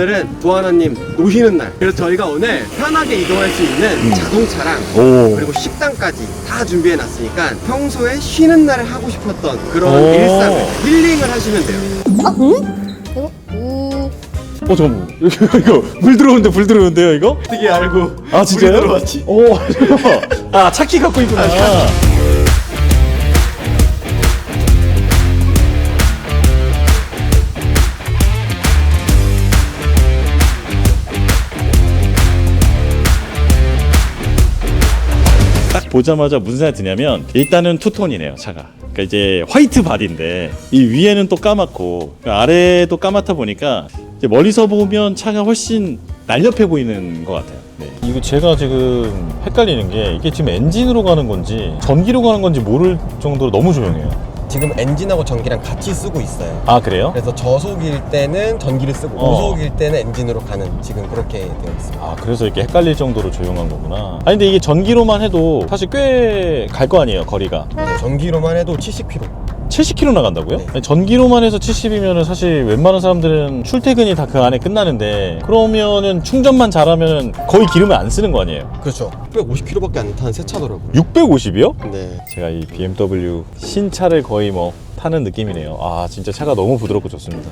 오늘은 도하나님 노시는 날. 그래서 저희가 오늘 편하게 이동할 수 있는 자동차랑 오. 그리고 식당까지 다 준비해 놨으니까 평소에 쉬는 날에 하고 싶었던 그런 오. 일상을 힐링을 하시면 돼요. 이거? 음, 어 잠깐만 이거, 이거 물 들어오는데 불 들어오는데요 이거? 어떻게 알고? 아 진짜요? 물이 들어왔지? 오. 아 차키 갖고 있구나 보자마자 무슨 생각이 드냐면 일단은 투톤이네요 차가 그러니까 이제 화이트 바디인데 이 위에는 또 까맣고 그 아래도 까맣다 보니까 멀리서 보면 차가 훨씬 날렵해 보이는 것 같아요 네. 이거 제가 지금 헷갈리는 게 이게 지금 엔진으로 가는 건지 전기로 가는 건지 모를 정도로 너무 조용해요. 지금 엔진하고 전기랑 같이 쓰고 있어요. 아 그래요? 그래서 저속일 때는 전기를 쓰고 어. 고속일 때는 엔진으로 가는 지금 그렇게 되어 있습니다. 아 그래서 이렇게 헷갈릴 정도로 조용한 거구나. 아니 근데 이게 전기로만 해도 사실 꽤 갈 거 아니에요 거리가. 네, 전기로만 해도 70km. 70km 나간다고요? 네. 전기로만 해서 70이면은 사실 웬만한 사람들은 출퇴근이 다 그 안에 끝나는데 그러면은 충전만 잘하면 거의 기름을 안 쓰는 거 아니에요? 그렇죠. 650km밖에 안 타는 새 차더라고요. 650이요? 네. 제가 이 BMW 신차를 거의 뭐 타는 느낌이네요. 아 진짜 차가 너무 부드럽고 좋습니다.